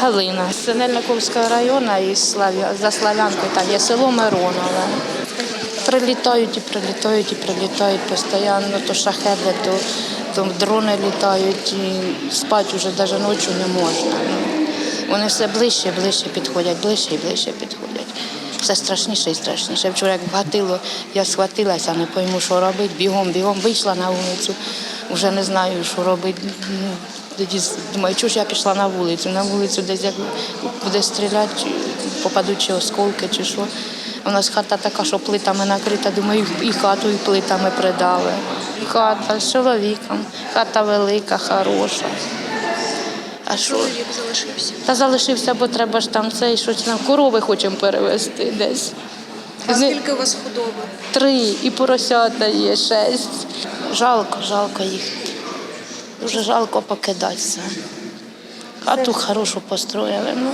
Галина з Синельниковського району Слав'я, за Славянкою, там є село Миронове. Прилітають і прилітають і прилітають постійно, то шахеди, то, то дрони літають, і спати вже навіть ночі не можна. Вони все ближче, ближче підходять, ближче і ближче підходять. Все страшніше і страшніше. Вчора як вгатило, я схватилася, не пойму, що робити. Бігом, бігом вийшла на вулицю. Вже не знаю, що робити. Тоді думаю, чого ж я пішла на вулицю. На вулицю десь як буде стріляти, попадуть чи осколки, чи що. У нас хата така, що плитами накрита, думаю, і хату, і плитами придали. Хата з чоловіком, хата велика, хороша. А що? Чоловік залишився. Та залишився, бо треба ж там це і щось там корови хочемо перевезти десь. А скільки у вас худоби? Три і поросята є шесть. Жалко, жалко їх. Дуже жалко покидати все. Хату хорошу построїли. Ну,